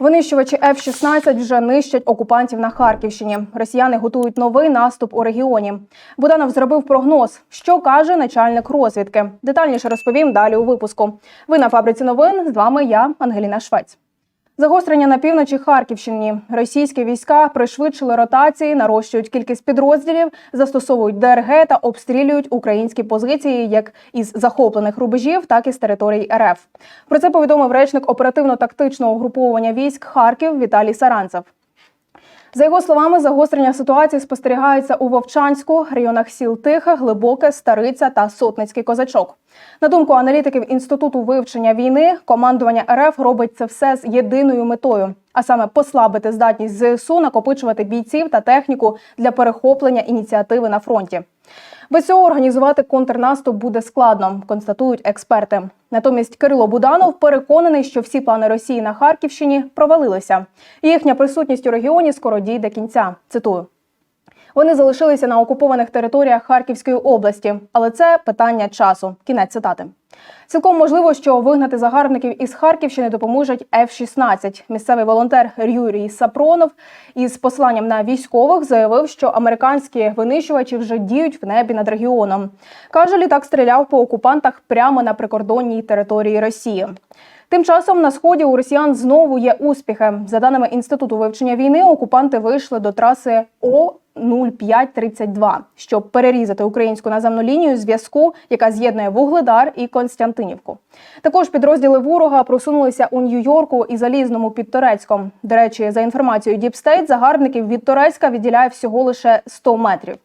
Винищувачі F-16 вже нищать окупантів на Харківщині. Росіяни готують новий наступ у регіоні. Буданов зробив прогноз, що каже начальник розвідки. Детальніше розповім далі у випуску. Ви на фабриці новин. З вами я, Ангеліна Швець. Загострення на півночі Харківщині. Російські війська пришвидшили ротації, нарощують кількість підрозділів, застосовують ДРГ та обстрілюють українські позиції як із захоплених рубежів, так і з територій РФ. Про це повідомив речник оперативно-тактичного угруповування військ Харків Віталій Саранцев. За його словами, загострення ситуації спостерігається у Вовчанську, районах сіл Тихе, Глибоке, Стариця та Сотницький козачок. На думку аналітиків інституту вивчення війни, командування РФ робить це все з єдиною метою, а саме послабити здатність ЗСУ накопичувати бійців та техніку для перехоплення ініціативи на фронті. Без цього організувати контрнаступ буде складно, констатують експерти. Натомість Кирило Буданов переконаний, що всі плани Росії на Харківщині провалилися. Їхня присутність у регіоні скоро дійде кінця. Цитую. Вони залишилися на окупованих територіях Харківської області, але це питання часу. Кінець цитати. Цілком можливо, що вигнати загарбників із Харківщини допоможуть F-16. Місцевий волонтер Юрій Сапронов із посланням на військових заявив, що американські винищувачі вже діють в небі над регіоном. Каже, літак стріляв по окупантах прямо на прикордонній території Росії. Тим часом на сході у росіян знову є успіхи. За даними інституту вивчення війни, окупанти вийшли до траси О. 0532, щоб перерізати українську наземну лінію зв'язку, яка з'єднує Вугледар і Константинівку. Також підрозділи ворога просунулися у Нью-Йорку і Залізному під Торецьком. До речі, за інформацією Діпстейт, загарбників від Торецька відділяє всього лише 100 метрів.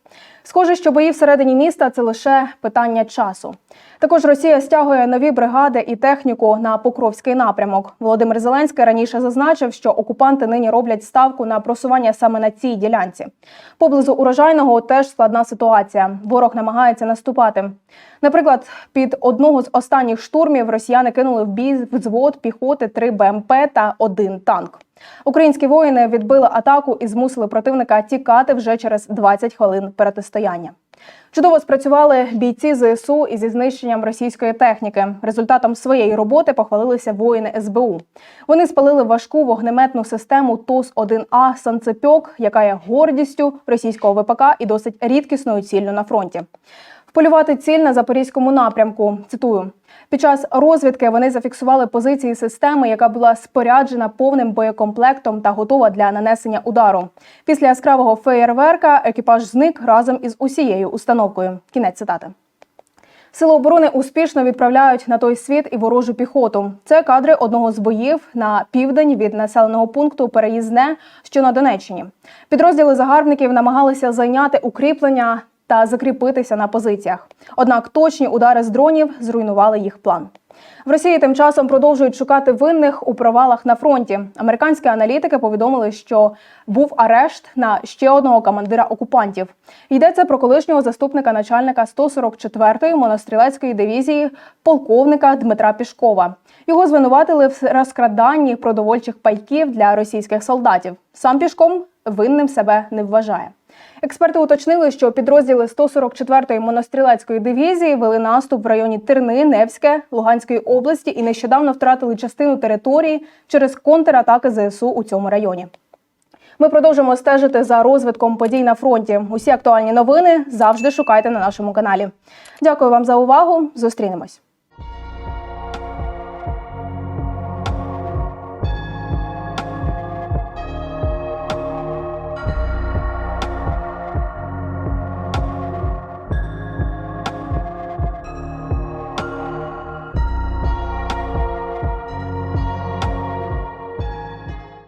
Схоже, що бої всередині міста це лише питання часу. Також Росія стягує нові бригади і техніку на Покровський напрямок. Володимир Зеленський раніше зазначив, що окупанти нині роблять ставку на просування саме на цій ділянці. Поблизу урожайного теж складна ситуація. Ворог намагається наступати. Наприклад, під одного з останніх штурмів росіяни кинули в бій взвод піхоти 3 БМП та один танк. Українські воїни відбили атаку і змусили противника тікати вже через 20 хвилин протистояння. Чудово спрацювали бійці ЗСУ із зі знищенням російської техніки. Результатом своєї роботи похвалилися воїни СБУ. Вони спалили важку вогнеметну систему ТОС-1А Санцепьок, яка є гордістю російського ВПК і досить рідкісною ціллю на фронті. Вполювати ціль на запорізькому напрямку. Цитую. Під час розвідки вони зафіксували позиції системи, яка була споряджена повним боєкомплектом та готова для нанесення удару. Після яскравого феєрверка екіпаж зник разом із усією установкою. Кінець цитати. Сили оборони успішно відправляють на той світ і ворожу піхоту. Це кадри одного з боїв на південь від населеного пункту Переїзне, що на Донеччині. Підрозділи загарбників намагалися зайняти укріплення та закріпитися на позиціях. Однак точні удари з дронів зруйнували їх план. В Росії тим часом продовжують шукати винних у провалах на фронті. Американські аналітики повідомили, що був арешт на ще одного командира окупантів. Йдеться про колишнього заступника начальника 144-ї монострілецької дивізії полковника Дмитра Пішкова. Його звинуватили в розкраданні продовольчих пайків для російських солдатів. Сам пішком винним себе не вважає. Експерти уточнили, що підрозділи 144-ї монострілецької дивізії вели наступ в районі Терни, Невське, Луганської області і нещодавно втратили частину території через контратаки ЗСУ у цьому районі. Ми продовжимо стежити за розвитком подій на фронті. Усі актуальні новини завжди шукайте на нашому каналі. Дякую вам за увагу. Зустрінемось.